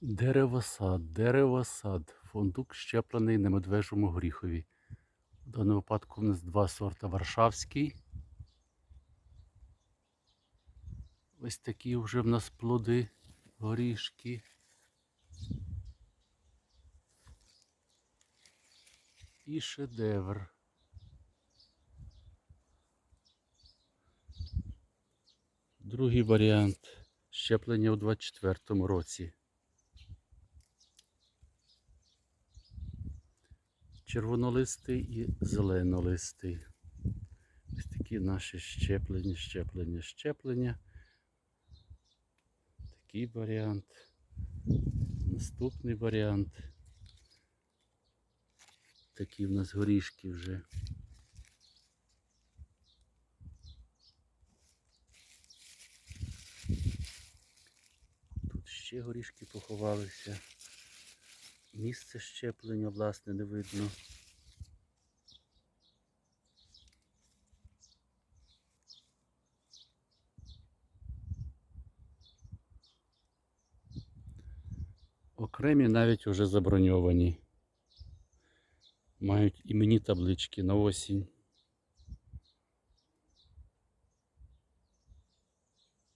Деревосад, деревосад. Фундук щеплений на медвежому горіхові. В даному випадку у нас два сорта Варшавський. Ось такі вже в нас плоди, горішки. І шедевр. Другий варіант щеплення у 24-му році. Червонолистий і зеленолистий. Ось такі наші щеплення, щеплення, щеплення. Такий варіант. Наступний варіант. Такі в нас горішки вже. Тут ще горішки поховалися. Місце щеплення, власне, не видно. Окремі навіть вже заброньовані. Мають іменні таблички на осінь.